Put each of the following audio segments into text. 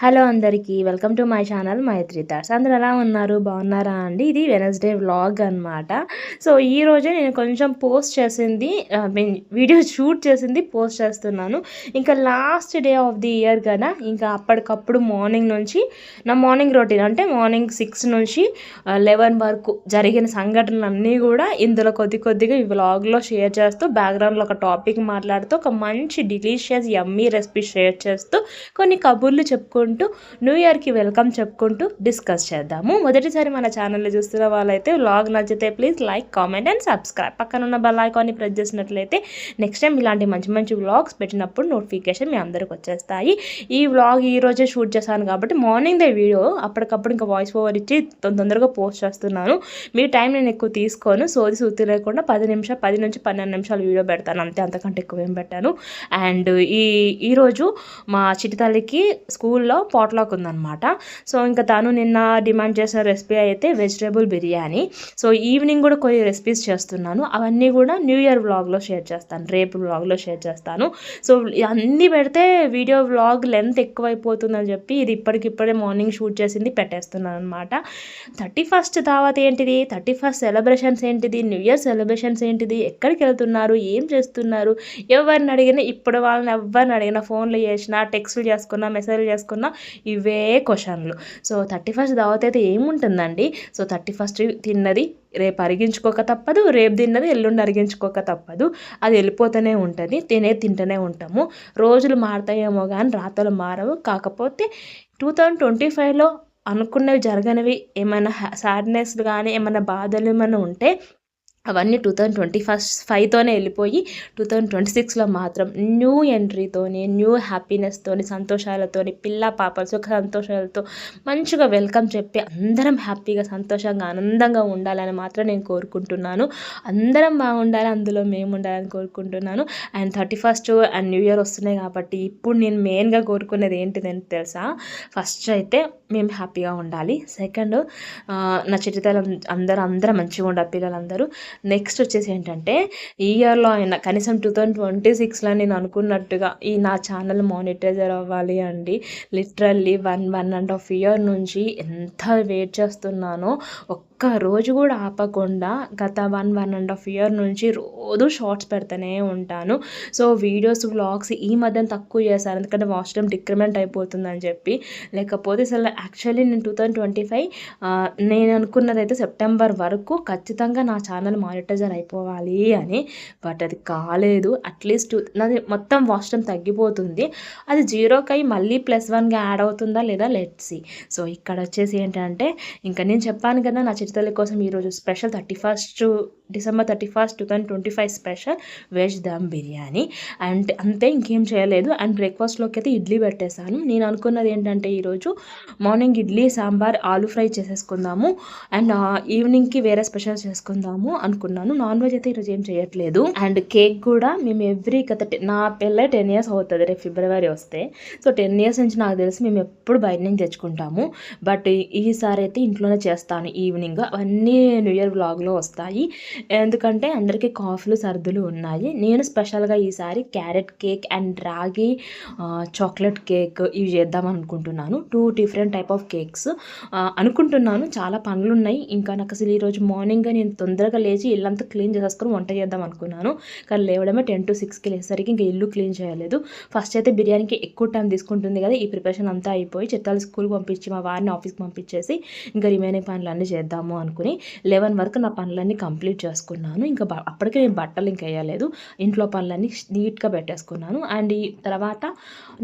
Hello అందరికీ welcome to my channel Maitri thoughts. అందరు ఎలా ఉన్నారు? బాగున్నారా అండి? ఇది వెనస్డే వ్లాగ్ అనమాట సో ఈ రోజే నేను కొంచెం పోస్ట్ చేసింది మీన్ వీడియో షూట్ చేసింది పోస్ట్ చేస్తున్నాను. ఇంకా last day of the year కదా ఇంకా అప్పటికప్పుడు మార్నింగ్ నుంచి నా మార్నింగ్ రొటీన్ అంటే మార్నింగ్ సిక్స్ నుంచి లెవెన్ వరకు జరిగిన సంఘటనలన్నీ కూడా ఇందులో కొద్ది కొద్దిగా ఈ వ్లాగ్లో షేర్ చేస్తూ బ్యాక్గ్రౌండ్లో ఒక టాపిక్ మాట్లాడుతూ ఒక మంచి డిలీషియస్ యమ్మీ రెసిపీ షేర్ చేస్తూ కొన్ని కబుర్లు చెప్పుకుంటూ న్యూ ఇయర్కి వెల్కమ్ చెప్పుకుంటూ డిస్కస్ చేద్దాము. మొదటిసారి మన ఛానల్ని చూస్తున్న వాళ్ళైతే వ్లాగ్ నచ్చితే please like comment and subscribe. పక్కన ఉన్న బెల్ ఐకాన్ని ప్రెస్ చేసినట్లయితే నెక్స్ట్ టైం ఇలాంటి మంచి మంచి వ్లాగ్స్ పెట్టినప్పుడు నోటిఫికేషన్ మీ అందరికి వచ్చేస్తాయి. ఈ వ్లాగ్ ఈ రోజే షూట్ చేశాను కాబట్టి మార్నింగ్ దే వీడియో. అప్పటికప్పుడు ఇంకా వాయిస్ ఓవర్ ఇచ్చి తొందరగా పోస్ట్ చేస్తున్నాను. మీ టైం నేను ఎక్కువ తీసుకోను. సోది సూతి లేకుండా పది నిమిషాలు పది నుంచి పన్నెండు నిమిషాలు వీడియో పెడతాను. అంతే అంతకంటే ఎక్కువ ఏం పెట్టాను. అండ్ ఈ ఈరోజు మా చిటితల్లికి స్కూల్లో పాట్లాక్ ఉందనమాట సో ఇంకా తను నిన్న డిమాండ్ చేసిన రెసిపీ అయితే వెజిటేబుల్ బిర్యానీ. సో ఈవినింగ్ కూడా కొన్ని రెసిపీస్ చేస్తున్నాను. అవన్నీ కూడా న్యూ ఇయర్ వ్లాగ్లో షేర్ చేస్తాను. రేపు వ్లాగ్లో షేర్ చేస్తాను. సో అన్నీ పెడితే వీడియో వ్లాగ్ లెంత్ ఎక్కువైపోతుందని చెప్పి ఇది ఇప్పటికిప్పుడే మార్నింగ్ షూట్ చేసింది పెట్టేస్తున్నాను అనమాట థర్టీ ఫస్ట్ తర్వాత ఏంటిది? థర్టీ ఫస్ట్ సెలబ్రేషన్స్ ఏంటిది? న్యూ ఇయర్ సెలబ్రేషన్స్ ఏంటిది? ఎక్కడికి వెళ్తున్నారు? ఏం చేస్తున్నారు? ఎవరిని అడిగినా ఇప్పుడు వాళ్ళని ఎవరిని అడిగినా ఫోన్లు చేసినా టెక్స్ట్లు చేసుకున్నా మెసేజ్లు చేసుకున్నా ఇవే క్వశ్చన్లు. సో థర్టీ ఫస్ట్ దావత్ అయితే ఏముంటుందండి? సో థర్టీ ఫస్ట్ తిన్నది రేపు అరిగించుకోక తప్పదు రేపు తిన్నది ఎల్లుండి అరిగించుకోక తప్పదు. అది వెళ్ళిపోతూనే ఉంటుంది తినే తింటూనే ఉంటాము. రోజులు మారుతాయేమో కానీ రాతలు మారవు. కాకపోతే టూ థౌజండ్ ట్వంటీ ఫైవ్లో అనుకున్నవి జరగనివి ఏమైనా సాడ్నెస్ కానీ ఏమైనా బాధలు ఏమైనా ఉంటే అవన్నీ టూ థౌజండ్ ట్వంటీ ఫస్ట్ ఫైవ్తోనే వెళ్ళిపోయి టూ థౌజండ్ ట్వంటీ సిక్స్లో మాత్రం న్యూ ఎంట్రీతోని న్యూ హ్యాపీనెస్తోని సంతోషాలతోని పిల్ల పాప సుఖ సంతోషాలతో మంచిగా వెల్కమ్ చెప్పి అందరం హ్యాపీగా సంతోషంగా ఆనందంగా ఉండాలని మాత్రం నేను కోరుకుంటున్నాను. అందరం బాగుండాలి అందులో మేము ఉండాలని కోరుకుంటున్నాను. And thirty first and New Year వస్తున్నాయి కాబట్టి ఇప్పుడు నేను మెయిన్గా కోరుకునేది ఏంటిదని తెలుసా? ఫస్ట్ అయితే మేము హ్యాపీగా ఉండాలి. సెకండ్ నా చిటితలు అందరూ అందరూ మంచిగా ఉండాలి పిల్లలందరూ. నెక్స్ట్ వచ్చేసి ఏంటంటే ఈ ఇయర్లో అయినా కనీసం టూ థౌజండ్ ట్వంటీ సిక్స్లో నేను అనుకున్నట్టుగా ఈ నా ఛానల్ మానిటైజర్ అవ్వాలి అండి. Literally one one and half year నుంచి ఎంత వెయిట్ చేస్తున్నానో ఒక్క రోజు కూడా ఆపకుండా గత one one and half year నుంచి రోజు షార్ట్స్ పెడతానే ఉంటాను. సో వీడియోస్ వ్లాగ్స్ ఈ మధ్యన తక్కువ చేశాను. ఎందుకంటే వాచ్ టైం డిక్రిమెంట్ అయిపోతుందని చెప్పి. లేకపోతే అసలు యాక్చువల్లీ నేను టూ థౌజండ్ ట్వంటీ ఫైవ్ నేను అనుకున్నదైతే సెప్టెంబర్ వరకు ఖచ్చితంగా నా ఛానల్ మానిటైజర్ అయిపోవాలి అని. బట్ అది కాలేదు. అట్లీస్ట్ నాది మొత్తం వాచ్ తగ్గిపోతుంది. అది జీరోకి అయి మళ్ళీ ప్లస్ వన్గా యాడ్ అవుతుందా లేదా లెట్ సి సో ఇక్కడ వచ్చేసి ఏంటంటే ఇంకా నేను చెప్పాను కదా నా చిరుతల్లి కోసం ఈరోజు special thirty first December thirty first two thousand twenty five special veg dum biryani and అంతే ఇంకేం చేయలేదు. అండ్ బ్రేక్ఫాస్ట్లోకి అయితే ఇడ్లీ పెట్టేశాను. నేను అనుకున్నది ఏంటంటే ఈరోజు మార్నింగ్ ఇడ్లీ సాంబార్ ఆలు ఫ్రై చేసేసుకుందాము. అండ్ ఈవినింగ్కి uh, వేరే స్పెషల్ చేసుకుందాము. అనుకున్నాను. నాన్ వెజ్ అయితే ఈరోజు ఏం చేయట్లేదు. అండ్ కేక్ కూడా మేము ఎవ్రీ గత నా పెళ్ళై టెన్ ఇయర్స్ అవుతుంది రేపు ఫిబ్రవరి వస్తే. సో టెన్ ఇయర్స్ నుంచి నాకు తెలిసి మేము ఎప్పుడు బయట నుంచి తెచ్చుకుంటాము. బట్ ఈసారి అయితే ఇంట్లోనే చేస్తాను. ఈవినింగ్ అవన్నీ న్యూ ఇయర్ వ్లాగ్లో వస్తాయి. ఎందుకంటే అందరికీ కాఫీలు సర్దులు ఉన్నాయి. నేను స్పెషల్గా ఈసారి carrot cake and ragi chocolate cake ఇవి చేద్దాం అనుకుంటున్నాను. Two different type of cakes అనుకుంటున్నాను. చాలా పనులు ఉన్నాయి ఇంకా నాకు అసలు ఈరోజు మార్నింగ్ నేను తొందరగా లేచి ఇల్లంతా క్లీన్ చేసేసుకొని వంట చేద్దాం అనుకున్నాను. కానీ లేవడమే టెన్ టు సిక్స్కి లేసరికి ఇంకా ఇల్లు క్లీన్ చేయలేదు. ఫస్ట్ అయితే బిర్యానీకి ఎక్కువ టైం తీసుకుంటుంది కదా ఈ ప్రిపరేషన్ అంతా అయిపోయి చిత్తాలు స్కూల్కి పంపించి మా వారిని ఆఫీస్కి పంపించేసి ఇంకా రిమైనింగ్ పనులన్నీ చేద్దాము అనుకుని లెవెన్ వరకు నా పనులన్నీ కంప్లీట్ చేసుకున్నాను. ఇంకా అప్పటికే నేను బట్టలు ఇంకా వేయలేదు. ఇంట్లో పనులన్నీ నీట్గా పెట్టేసుకున్నాను. అండ్ ఈ తర్వాత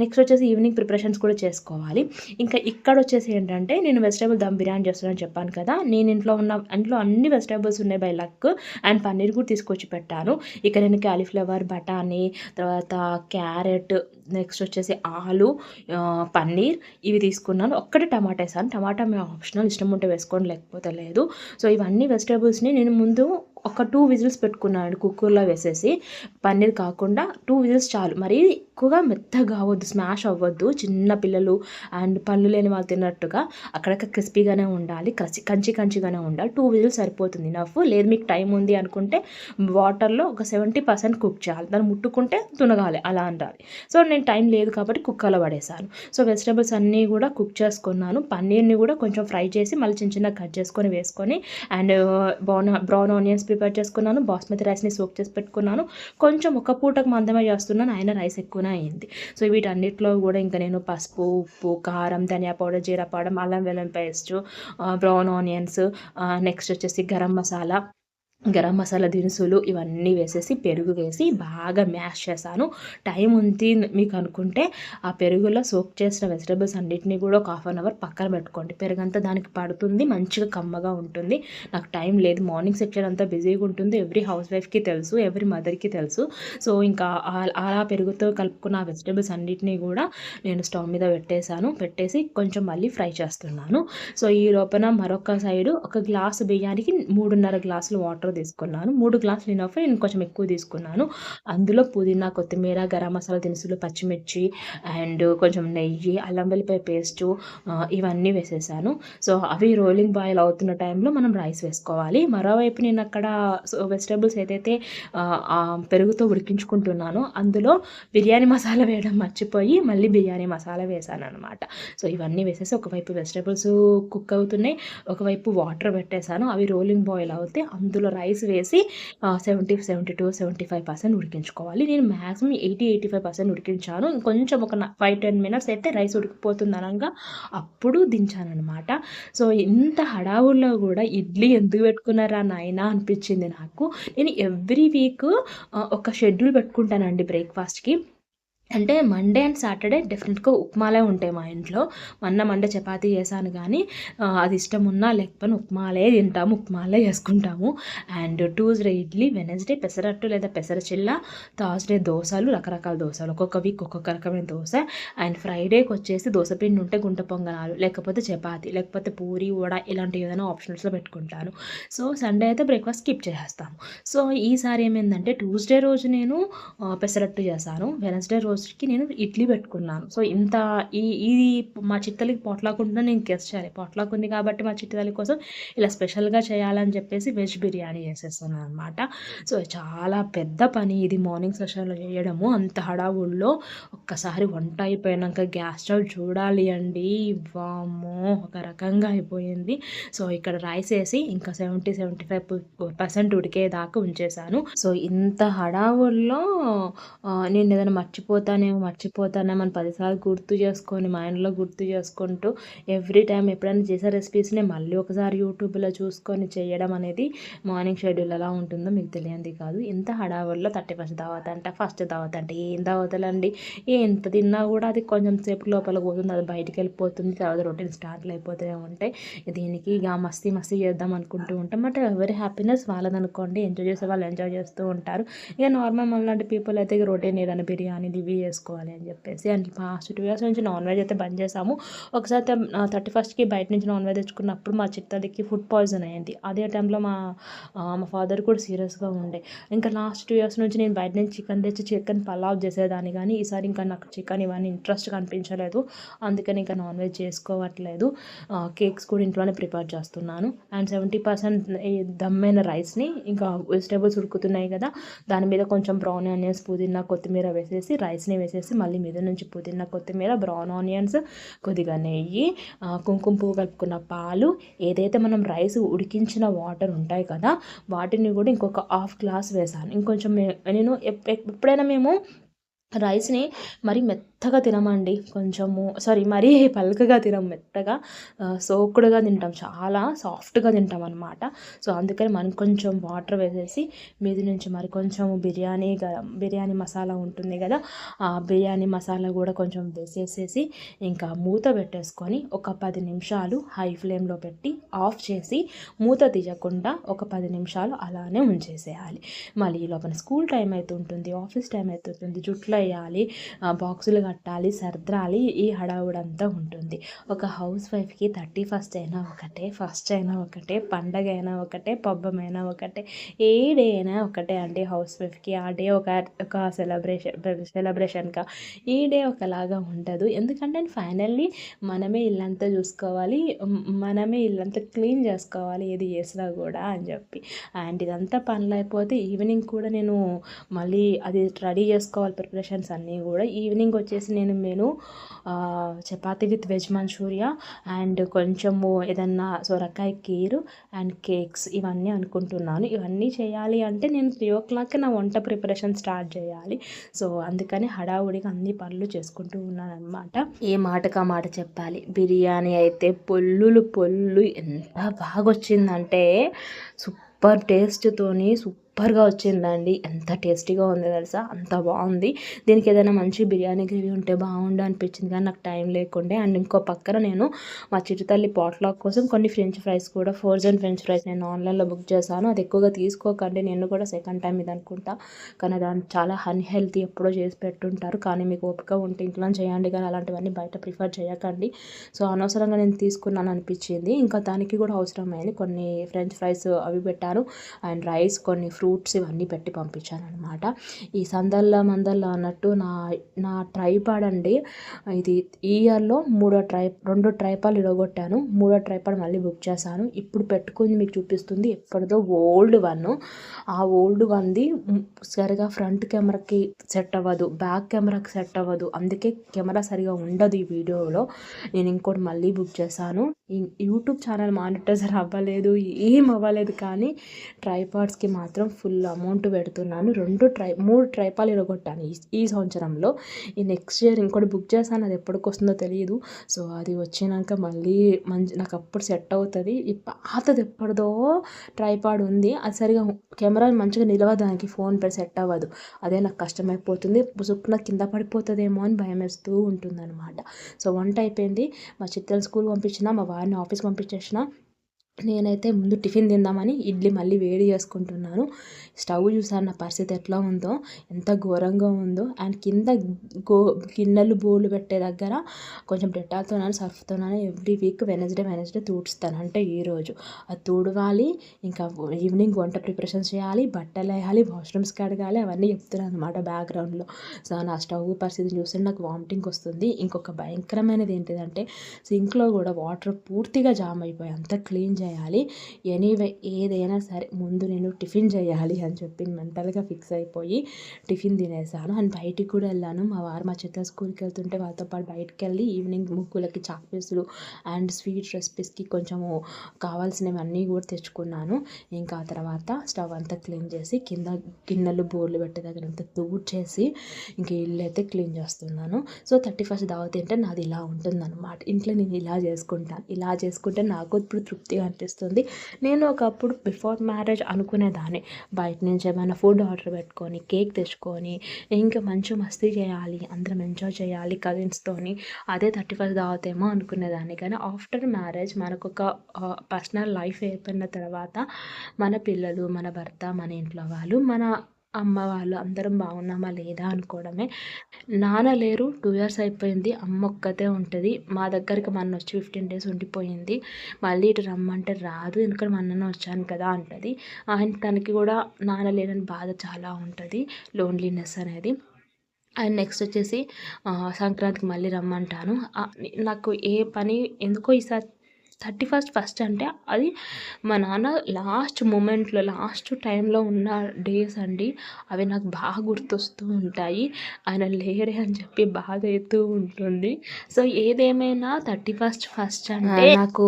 నెక్స్ట్ వచ్చేసి ఈవినింగ్ ప్రిపరేషన్స్ కూడా చేసుకోవాలి. ఇంకా ఇక్కడ వచ్చేసి ఏంటంటే నేను వెజిటేబుల్ దమ్ బిర్యానీ చేస్తున్నాను చెప్పాను కదా నేను ఇంట్లో ఉన్న ఇంట్లో అన్ని వెజిటేబుల్స్ ఉన్నాయి బై లక్. అండ్ పన్నీర్ కూడా తీసుకొచ్చి పెట్టాను. ఇక్కడ నేను క్యాలీఫ్లవర్ బఠానీ తర్వాత క్యారెట్ నెక్స్ట్ వచ్చేసి ఆలు పన్నీర్ ఇవి తీసుకున్నాను. ఒక్కటే టమాటా వేసాను. టమాటా మీ ఆప్షనల్ ఇష్టం ఉంటే వేసుకోండి లేకపోతే లేదు. సో ఇవన్నీ వెజిటేబుల్స్ని నేను ముందు ఒక టూ విజిల్స్ పెట్టుకున్నాను కుక్కర్లో వేసేసి. పన్నీర్ కాకుండా టూ విజిల్స్ చాలు. మరీ ఎక్కువగా మెత్తగా అవ్వద్దు స్మాష్ అవ్వద్దు. చిన్న పిల్లలు అండ్ పళ్ళు లేని వాళ్ళు తిన్నట్టుగా అక్కడక్కడ క్రిస్పీగానే ఉండాలి కసి కంచి కంచిగానే ఉండాలి. టూ విజిల్స్ సరిపోతుంది. నఫ్ లేదు మీకు టైం ఉంది అనుకుంటే వాటర్లో ఒక సెవెంటీ పర్సెంట్ కుక్ చేయాలి. దాన్ని ముట్టుకుంటే తునగాలి. అలా అంటారు సో నేను టైం లేదు కాబట్టి కుక్కర్లో పడేసాను సో వెజిటేబుల్స్ అన్నీ కూడా కుక్ చేసుకున్నాను. పన్నీర్ని కూడా కొంచెం ఫ్రై చేసి మళ్ళీ చిన్న చిన్న కట్ చేసుకొని వేసుకొని and brown brown onions prepare చేసుకున్నాను బాస్మతి రైస్ని సోక్ చేసి పెట్టుకున్నాను. కొంచెం ఒక పూటకు మందమే చేస్తున్నాను ఆయన రైస్ ఎక్కువనే అయింది. సో వీటన్నిటిలో కూడా ఇంకా నేను పసుపు ఉప్పు కారం ధనియా పౌడర్ జీరా పౌడర్ అల్లం వెల్లం పేస్ట్ బ్రౌన్ ఆనియన్స్ నెక్స్ట్ వచ్చేసి గరం మసాలా గరం మసాలా దినుసులు ఇవన్నీ వేసేసి పెరుగు వేసి బాగా మ్యాష్ చేశాను. టైం ఉంది మీకు అనుకుంటే ఆ పెరుగులో సోక్ చేసిన వెజిటేబుల్స్ అన్నిటిని కూడా ఒక హాఫ్ అన్ అవర్ పక్కన పెట్టుకోండి. పెరుగు అంతా దానికి పడుతుంది మంచిగా కమ్మగా ఉంటుంది. నాకు టైం లేదు మార్నింగ్ సెక్షన్ అంతా బిజీగా ఉంటుంది. ఎవ్రీ హౌస్ వైఫ్కి తెలుసు ఎవ్రీ మదర్కి తెలుసు. సో ఇంకా అలా పెరుగుతో కలుపుకున్న ఆ వెజిటేబుల్స్ అన్నిటినీ కూడా నేను స్టవ్ మీద పెట్టేశాను. పెట్టేసి కొంచెం మళ్ళీ ఫ్రై చేస్తున్నాను. సో ఈ లోపల మరొక సైడు ఒక గ్లాసు బియ్యానికి మూడున్నర గ్లాసులు వాటర్ తీసుకున్నాను. మూడు గ్లాసులు ఇనఫ్ నేను కొంచెం ఎక్కువ తీసుకున్నాను. అందులో పుదీనా కొత్తిమీర గరం మసాలా దినుసులు పచ్చిమిర్చి అండ్ కొంచెం నెయ్యి అల్లం వెల్లిపాయ పేస్ట్ ఇవన్నీ వేసేసాను. సో అవి రోలింగ్ బాయిల్ అవుతున్న టైంలో మనం రైస్ వేసుకోవాలి. మరోవైపు నేను అక్కడ వెజిటేబుల్స్ ఏదైతే పెరుగుతో ఉడికించుకుంటున్నానో అందులో బిర్యానీ మసాలా వేయడం మర్చిపోయి మళ్ళీ బిర్యానీ మసాలా వేసాను అనమాట సో ఇవన్నీ వేసేసి ఒకవైపు వెజిటేబుల్స్ కుక్ అవుతున్నాయి. ఒకవైపు వాటర్ పెట్టేశాను. అవి రోలింగ్ బాయిల్ అవుతే అందులో రైస్ వేసి seventy seventy two seventy five percent ఉడికించుకోవాలి. నేను maximum eighty eighty five percent ఉడికించాను. ఇంకొంచెం ఒక ఫైవ్ టెన్ మినిట్స్ అయితే రైస్ ఉడికిపోతుంది అనగా అప్పుడు దించాను అనమాట సో ఇంత హడావుల్లో కూడా ఇడ్లీ ఎందుకు పెట్టుకున్నారా నాయన అనిపించింది నాకు. నేను ఎవ్రీ వీక్ ఒక షెడ్యూల్ పెట్టుకుంటానండి బ్రేక్ఫాస్ట్కి. అంటే మండే అండ్ సాటర్డే డెఫినెట్గా ఉప్మాలే ఉంటాయి మా ఇంట్లో. మొన్న మండే చపాతీ చేశాను కానీ అది ఇష్టం ఉన్నా లేకపోయినా ఉప్మాలే తింటాము ఉప్మాలే చేసుకుంటాము. And Tuesday idli Wednesday pesarattu లేదా పెసర చిల్ల థర్స్డే దోశలు రకరకాల దోశలు. ఒక్కొక్క వీక్ ఒక్కొక్క రకమైన దోశ. అండ్ ఫ్రైడేకి వచ్చేసి దోశ పిండి ఉంటే గుంట పొంగనాలు లేకపోతే చపాతీ లేకపోతే పూరి వడ ఇలాంటి ఏదైనా ఆప్షన్స్లో పెట్టుకుంటాను. సో సండే అయితే బ్రేక్ఫాస్ట్ స్కిప్ చేసేస్తాము. సో ఈసారి ఏమైందంటే ట్యూస్డే రోజు నేను పెసరట్టు చేశాను. వెనస్డే రోజు రోజుకి నేను ఇడ్లీ పెట్టుకున్నాను. సో ఇంత ఈ ఇది మా చిత్తలికి పొట్లాక్ నేను గెస్ట్ చేయాలి. పొట్లాకు ఉంది కాబట్టి మా చిత్తలి కోసం ఇలా స్పెషల్గా చేయాలని చెప్పేసి వెజ్ బిర్యానీ చేసేస్తున్నాను అనమాట సో చాలా పెద్ద పని ఇది మార్నింగ్ సెషన్లో చేయడము. అంత హడావుల్లో ఒక్కసారి వంట అయిపోయినాక గ్యాస్ స్టవ్ చూడాలి అండి. వామో ఒక రకంగా అయిపోయింది. సో ఇక్కడ రైస్ వేసి ఇంకా సెవెంటీ సెవెంటీ ఫైవ్ పర్సెంట్ ఉడికేదాకా ఉంచేసాను. సో ఇంత హడావుల్లో నేను ఏదైనా మర్చిపోతే మర్చిపోతానేమో మర్చిపోతానేమో అని పదిసార్లు గుర్తు చేసుకొని మైండ్లో గుర్తు చేసుకుంటూ ఎవ్రీ టైం ఎప్పుడైనా చేసే రెసిపీస్ని మళ్ళీ ఒకసారి యూట్యూబ్లో చూసుకొని చేయడం అనేది మార్నింగ్ షెడ్యూల్ ఎలా ఉంటుందో మీకు తెలియంది కాదు. ఇంత హడావుల్లో థర్టీ ఫస్ట్ దావత్ అంట ఫస్ట్ దావత్ అంటే ఏం దావతలండి? ఎంత తిన్నా కూడా అది కొంచెం సేపు లోపల పోతుంది అది బయటికి వెళ్ళిపోతుంది తర్వాత రొటీన్ స్టార్ట్లు అయిపోతూనే ఉంటాయి. దీనికి ఇక మస్తీ మస్తీ చేద్దాం అనుకుంటూ ఉంటాం. బట్ ఎవరి హ్యాపీనెస్ వాళ్ళది అనుకోండి ఎంజాయ్ చేసే వాళ్ళు ఎంజాయ్ చేస్తూ ఉంటారు. ఇక నార్మల్ మనలాంటి పీపుల్ అయితే రొటీన్ ఏదైనా బిర్యానీ ఇవి చేసుకోవాలి అని చెప్పేసి. అండ్ పాస్ట్ టూ ఇయర్స్ నుంచి నాన్ వెజ్ అయితే బంద్ చేసాము. ఒకసారి థర్టీ ఫస్ట్కి బయట నుంచి నాన్ వెజ్ తెచ్చుకున్నప్పుడు మా చిత్తదికి ఫుడ్ పాయిజన్ అయ్యింది. అదే టైంలో మా మా ఫాదర్ కూడా సీరియస్గా ఉండే. ఇంకా లాస్ట్ టూ ఇయర్స్ నుంచి నేను బయట నుంచి చికెన్ తెచ్చి చికెన్ పలావ్ చేసేదాన్ని కానీ ఈసారి ఇంకా నాకు చికెన్ ఇవన్నీ ఇంట్రెస్ట్ కనిపించలేదు. అందుకని ఇంకా నాన్ వెజ్ చేసుకోవట్లేదు. కేక్స్ కూడా ఇంట్లోనే ప్రిపేర్ చేస్తున్నాను. అండ్ సెవెంటీ పర్సెంట్ దమ్మైన రైస్ని ఇంకా వెజిటేబుల్స్ ఉడుకుతున్నాయి కదా దాని మీద కొంచెం బ్రౌన్ ఆనియన్స్ పుదీనా కొత్తిమీర వేసేసి రైస్ రైస్ని వేసేసి మళ్ళీ మీద నుంచి పుదీనా కొత్తిమీర బ్రౌన్ ఆనియన్స్ కొద్దిగా నెయ్యి కుంకుమ పువ్వు కలుపుకున్న పాలు ఏదైతే మనం రైస్ ఉడికించిన వాటర్ ఉంటాయి కదా వాటిని కూడా ఇంకొక హాఫ్ గ్లాస్ వేసాను. ఇంకొంచెం నేను ఎప్పుడైనా మేము రైస్ని మరి మెత్తగా తినమండి. కొంచెము సారీ మరీ పలకగా తినం మెత్తగా. సోకుడుగా తింటాం చాలా సాఫ్ట్గా తింటాం అనమాట సో అందుకని మనం కొంచెం వాటర్ వేసేసి మీది నుంచి మరి కొంచెం బిర్యానీ బిర్యానీ మసాలా ఉంటుంది కదా ఆ బిర్యానీ మసాలా కూడా కొంచెం వేసేసేసి ఇంకా మూత పెట్టేసుకొని ఒక పది నిమిషాలు హై ఫ్లేమ్లో పెట్టి ఆఫ్ చేసి మూత తీయకుండా ఒక పది నిమిషాలు అలానే ఉంచేసేయాలి. మళ్ళీ ఈ లోపల స్కూల్ టైం అవుతుంటుంది ఆఫీస్ టైం అవుతుంటుంది జుట్ల బాక్సులు వేయాలి బాక్సులు కట్టాలి సర్దాలి ఈ హడావుడంతా ఉంటుంది. ఒక హౌస్ వైఫ్కి థర్టీ ఫస్ట్ అయినా ఒకటే ఫస్ట్ అయినా ఒకటే పండగ అయినా ఒకటే పబ్బమైనా ఒకటే ఏ డే అయినా ఒకటే అండి హౌస్ వైఫ్కి. ఆ డే ఒక ఒక సెలబ్రేషన్ సెలబ్రేషన్గా ఈ డే ఒకలాగా ఉండదు. ఎందుకంటే ఫైనల్లీ మనమే ఇల్లంతా చూసుకోవాలి మనమే ఇల్లంతా క్లీన్ చేసుకోవాలి ఏది చేసినా కూడా అని చెప్పి. అండ్ ఇదంతా పనులు అయిపోతే ఈవినింగ్ కూడా నేను మళ్ళీ అది రెడీ చేసుకోవాలి ప్రిపరేషన్స్ అన్నీ కూడా. ఈవినింగ్ వచ్చేసి నేను menu chapati with veg manchurian and కొంచెము ఏదన్నా సొరకాయ కీరు అండ్ కేక్స్ ఇవన్నీ అనుకుంటున్నాను. ఇవన్నీ చేయాలి అంటే నేను త్రీ ఓ క్లాక్ నా వంట ప్రిపరేషన్ స్టార్ట్ చేయాలి. సో అందుకని హడావుడిగా అన్ని పనులు చేసుకుంటూ ఉన్నాను ఏ మాటకు ఆ మాట చెప్పాలి? బిర్యానీ అయితే పొల్లులు పొల్లు ఎంత బాగా వచ్చిందంటే సూపర్ టేస్ట్తోని సూపర్ సూపర్గా వచ్చిందండి. ఎంత టేస్టీగా ఉంది తెలుసా? అంత బాగుంది. దీనికి ఏదైనా మంచి బిర్యానీ గ్రేవీ ఉంటే బాగుండు అనిపించింది కానీ నాకు టైం లేకుండే. అండ్ ఇంకో పక్కన నేను మా చిరుతల్లి పాట్లాక్ కోసం కొన్ని ఫ్రెంచ్ ఫ్రైస్ కూడా ఫ్రోజన్ ఫ్రెంచ్ ఫ్రైస్ నేను ఆన్లైన్లో బుక్ చేశాను. అది ఎక్కువగా తీసుకోకండి. నేను కూడా సెకండ్ టైం ఇది అనుకుంటా. కానీ దాన్ని చాలా అన్హెల్తీ ఎప్పుడో చేసి పెట్టుంటారు. కానీ మీకు ఓపిక ఉంటే ఇంట్లో చేయండి కానీ అలాంటివన్నీ బయట ప్రిఫర్ చేయకండి. సో అనవసరంగా నేను తీసుకున్నాను అనిపించింది. ఇంకా దానికి కూడా అవసరమైంది. కొన్ని ఫ్రెంచ్ ఫ్రైస్ అవి పెట్టాను అండ్ రైస్ కొన్ని ఫ్రూట్స్ ఫ్రూట్స్ ఇవన్నీ పెట్టి పంపించాను అనమాట ఈ సందల్లా మందల్లా అన్నట్టు నా నా ట్రైపాడ్ అండి. ఇది ఈ ఇయర్లో మూడో ట్రై రెండు ట్రైపాలు ఇడగొట్టాను. మూడో ట్రైపాడ్ మళ్ళీ బుక్ చేశాను. ఇప్పుడు పెట్టుకుంది మీకు చూపిస్తుంది ఎప్పటిదో ఓల్డ్ వన్ ఆ ఓల్డ్ వన్ది సరిగా ఫ్రంట్ కెమెరాకి సెట్ అవ్వదు బ్యాక్ కెమెరాకి సెట్ అవ్వదు. అందుకే కెమెరా సరిగా ఉండదు ఈ వీడియోలో. నేను ఇంకోటి మళ్ళీ బుక్ చేశాను. యూట్యూబ్ ఛానల్ మానిటైజర్ అవ్వలేదు ఏం అవ్వలేదు కానీ ట్రైపాడ్స్కి మాత్రం ఫుల్ అమౌంట్ పెడుతున్నాను. రెండు ట్రై మూడు ట్రైపాలు ఇరగొట్టాను ఈ ఈ సంవత్సరంలో. ఈ నెక్స్ట్ ఇయర్ ఇంకోటి బుక్ చేశాను అది ఎప్పటికి వస్తుందో తెలియదు సో అది వచ్చినాక మళ్ళీ మంచి నాకు అప్పుడు సెట్ అవుతుంది. ఈ పాతది ఎప్పటిదో ట్రైపాడ్ ఉంది. అది సరిగా కెమెరా మంచిగా నిలవదానికి ఫోన్ పెట్టి సెట్ అవ్వదు. అదే నాకు కష్టమైపోతుంది. సుక్కున కింద పడిపోతుందేమో అని భయం వేస్తూ ఉంటుందన్నమాట. సో వంట అయిపోయింది. మా చిత్రం స్కూల్ పంపించిన మా వారిని ఆఫీస్కి పంపించేసిన. నేనైతే ముందు టిఫిన్ తిందామని ఇడ్లీ మళ్ళీ వేడి చేసుకుంటున్నాను. స్టవ్ చూసాను నా పరిస్థితి ఎట్లా ఉందో ఎంత ఘోరంగా ఉందో. అండ్ కింద గో గిన్నెలు బోలు పెట్టే దగ్గర కొంచెం డెటాల్తోనని సర్ఫ్తోనని ఎవ్రీ వీక్ వెనస్డే వెనస్డే తూడుస్తాను. అంటే ఈరోజు అది తూడవాలి ఇంకా ఈవినింగ్ వంట ప్రిపరేషన్ చేయాలి బట్టలు వేయాలి వాష్రూమ్స్ కడగాలి అవన్నీ చెప్తున్నాను అనమాట బ్యాక్గ్రౌండ్లో. సో నా స్టవ్ పరిస్థితి చూస్తే నాకు వామిటింగ్ వస్తుంది. ఇంకొక భయంకరమైనది ఏంటిదంటే సింక్లో కూడా వాటర్ పూర్తిగా జామ్ అయిపోయి అంత క్లీన్ చేయాలి. ఎనీవే ఏదైనా సరే ముందు నేను టిఫిన్ చేయాలి అని చెప్పి మెంటల్గా ఫిక్స్ అయిపోయి టిఫిన్ తినేసాను. అండ్ బయటికి కూడా వెళ్ళాను. మా వారు మా చేత స్కూల్కి వెళ్తుంటే వాళ్ళతో పాటు బయటికి వెళ్ళి ఈవినింగ్ ముగ్గులకి చాక్పీస్లు అండ్ స్వీట్ రెసిపీస్కి కొంచెము కావాల్సినవి అన్నీ కూడా తెచ్చుకున్నాను. ఇంకా ఆ తర్వాత స్టవ్ అంతా క్లీన్ చేసి కింద గిన్నెలు బోర్లు పెట్టే దగ్గర అంతా తూడ్చేసి ఇంక ఇల్లు అయితే క్లీన్ చేస్తున్నాను. సో థర్టీ ఫస్ట్ దావత్ అంటే నాది ఇలా ఉంటుందన్నమాట. ఇంట్లో నేను ఇలా చేసుకుంటాను. ఇలా చేసుకుంటే నాకు ఇప్పుడు తృప్తిగా అనిపిస్తుంది. నేను ఒకప్పుడు బిఫోర్ మ్యారేజ్ అనుకునేదాన్ని. బయట నుంచి ఏమైనా ఫుడ్ ఆర్డర్ పెట్టుకొని కేక్ తెచ్చుకొని ఇంకా మంచి మస్తీ చేయాలి అందరం ఎంజాయ్ చేయాలి కజిన్స్తోని అదే థర్టీ ఫస్ట్ దావతేమో అనుకునేదాన్ని. కానీ ఆఫ్టర్ మ్యారేజ్ మనకు ఒక పర్సనల్ లైఫ్ ఏర్పడిన తర్వాత మన పిల్లలు మన భర్త మన ఇంట్లో వాళ్ళు మన అమ్మ వాళ్ళు అందరం బాగున్నామా లేదా అనుకోవడమే. నాన్న లేరు టూ ఇయర్స్ అయిపోయింది అమ్మ ఒక్కతే ఉంటుంది. మా దగ్గరికి మొన్న వచ్చి ఫిఫ్టీన్ డేస్ ఉండిపోయింది. మళ్ళీ ఇటు రమ్మంటే రాదు ఎందుకంటే మొన్న వచ్చాను కదా అంటది. ఆయన తనకి కూడా నాన్న లేనని బాధ చాలా ఉంటుంది లోన్లీనెస్ అనేది. అండ్ నెక్స్ట్ వచ్చేసి సంక్రాంతికి మళ్ళీ రమ్మంటాను. నాకు ఏ పని ఎందుకో ఈసారి థర్టీ ఫస్ట్ ఫస్ట్ అంటే అది మా నాన్న లాస్ట్ మూమెంట్లో లాస్ట్ టైంలో ఉన్న డేస్ అండి అవి నాకు బాగా గుర్తొస్తూ ఉంటాయి. ఆయన లేరే అని చెప్పి బాధ అవుతూ ఉంటుంది. సో ఏదేమైనా థర్టీ ఫస్ట్ ఫస్ట్ అంటే నాకు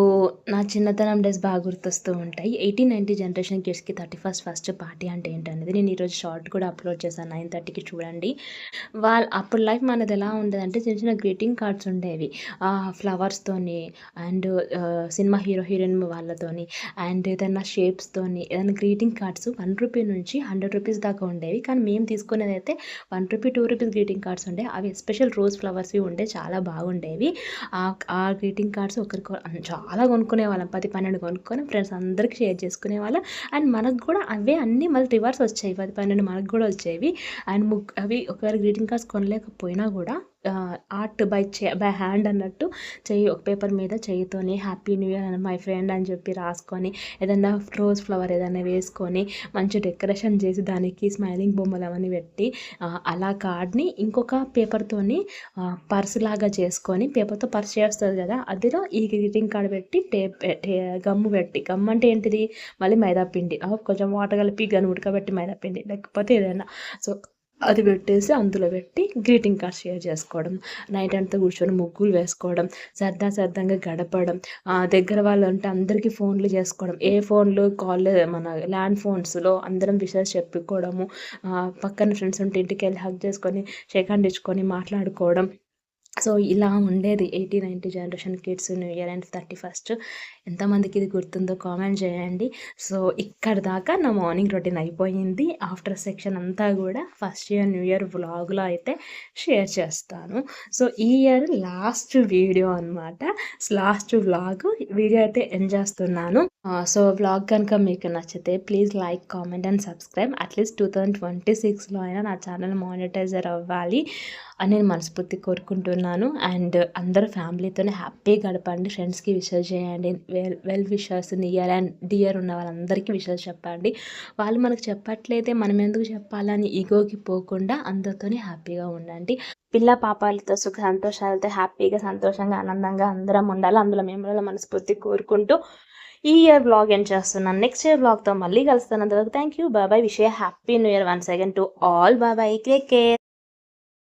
నా చిన్నతనం డేస్ బాగా గుర్తొస్తూ ఉంటాయి. ఎయిటీన్ నైన్టీ జనరేషన్ కిడ్స్కి థర్టీ ఫస్ట్ ఫస్ట్ పార్టీ అంటే ఏంటనేది నేను ఈరోజు షార్ట్ కూడా అప్లోడ్ చేశాను నైన్ థర్టీకి చూడండి. వాళ్ళ అప్పుడు లైఫ్ మనది ఎలా ఉండేదంటే చిన్న చిన్న గ్రీటింగ్ కార్డ్స్ ఉండేవి. ఫ్లవర్స్తోని అండ్ సినిమా హీరో హీరోయిన్ వాళ్ళతోని అండ్ ఏదైనా షేప్స్తోని ఏదైనా గ్రీటింగ్ కార్డ్స్ వన్ రూపీ నుంచి హండ్రెడ్ రూపీస్ దాకా ఉండేవి. కానీ మేము తీసుకునేది అయితే one rupee two rupees greeting cards ఉండే. అవి స్పెషల్ రోజ్ ఫ్లవర్స్వి ఉండే చాలా బాగుండేవి. ఆ- ఆ గ్రీటింగ్ కార్డ్స్ ఒకరికి చాలా కొనుక్కునే వాళ్ళం. పది పన్నెండు కొనుక్కొని ఫ్రెండ్స్ అందరికి షేర్ చేసుకునే వాళ్ళం. అండ్ మనకు కూడా అవే అన్నీ మళ్ళీ రివర్స్ వచ్చాయి. పది పన్నెండు మనకు కూడా వచ్చేవి. అండ్ ముగ్ అవి ఒకవేళ గ్రీటింగ్ కార్డ్స్ కొనలేకపోయినా కూడా ఆర్ట్ బై చే బై హ్యాండ్ అన్నట్టు చెయ్యి ఒక పేపర్ మీద చెయ్యితోని హ్యాపీ న్యూ ఇయర్ అని మై ఫ్రెండ్ అని చెప్పి రాసుకొని ఏదైనా రోజ్ ఫ్లవర్ ఏదైనా వేసుకొని మంచి డెకరేషన్ చేసి దానికి స్మైలింగ్ బొమ్మలు అవన్నీ పెట్టి అలా కార్డ్ని ఇంకొక పేపర్తోని పర్స్ లాగా చేసుకొని పేపర్తో పర్స్ చేస్తుంది కదా అదిలో ఈ గ్రీటింగ్ కార్డ్ పెట్టి టేప్ గమ్ము పెట్టి గమ్ అంటే ఏంటిది? మళ్ళీ మైదా పిండి కొంచెం వాటర్ కలిపి గను ఉడకబెట్టి మైదా పిండి లేకపోతే ఏదైనా. సో అది పెట్టేసి అందులో పెట్టి గ్రీటింగ్ కార్డ్ షేర్ చేసుకోవడం నైట్ అంతా కూర్చొని ముగ్గులు వేసుకోవడం సరదా సరదాగా గడపడం దగ్గర వాళ్ళు అంటే అందరికీ ఫోన్లు చేసుకోవడం ఏ ఫోన్లు కాల్ మన ల్యాండ్ ఫోన్స్లో అందరం విషయాలు చెప్పుకోవడము పక్కన ఫ్రెండ్స్ ఉంటే ఇంటికి వెళ్ళి హక్ చేసుకొని షేక్ హ్యాండ్ ఇచ్చుకొని మాట్లాడుకోవడం సో ఇలా ఉండేది eighty ninety generation kids new year and thirty first. ఎంతమందికి ఇది గుర్తుందో కామెంట్ చేయండి. సో ఇక్కడ దాకా నా మార్నింగ్ రొటీన్ అయిపోయింది. ఆఫ్టర్ సెక్షన్ అంతా కూడా ఫస్ట్ ఇయర్ న్యూ ఇయర్ వ్లాగ్లో అయితే షేర్ చేస్తాను. సో ఈ ఇయర్ లాస్ట్ వీడియో అనమాట లాస్ట్ వ్లాగ్ వీడియో అయితే ఎండ్ చేస్తున్నాను. సో వ్లాగ్ కనుక మీకు నచ్చితే please like comment and subscribe. At least two thousand twenty సిక్స్లో అయినా నా ఛానల్ మానిటైజర్ అవ్వాలి అని నేను మనస్ఫూర్తి కోరుకుంటున్నాను. అండ్ అందరూ ఫ్యామిలీతోనే హ్యాపీ గడపండి. ఫ్రెండ్స్కి విషెస్ చేయండి. Well well wishers near and dear ఉన్న వాళ్ళందరికీ విషెస్ చెప్పండి. వాళ్ళు మనకు చెప్పట్లయితే మనం ఎందుకు చెప్పాలని ఈగోకి పోకుండా అందరితోనే హ్యాపీగా ఉండండి. పిల్ల పాపాలతో సుఖ సంతోషాలతో హ్యాపీగా సంతోషంగా ఆనందంగా అందరం ఉండాలి. అందులో మేము మనస్ఫూర్తి కోరుకుంటూ ఈ ఇయర్ బ్లాగ్ ఎండ్ చేస్తున్నాను. నెక్స్ట్ ఇయర్ బ్లాగ్తో మళ్ళీ కలుస్తాను. అంతవరకు థ్యాంక్ యూ బాబాయ్ విషయ happy new year once again to all bye bye take care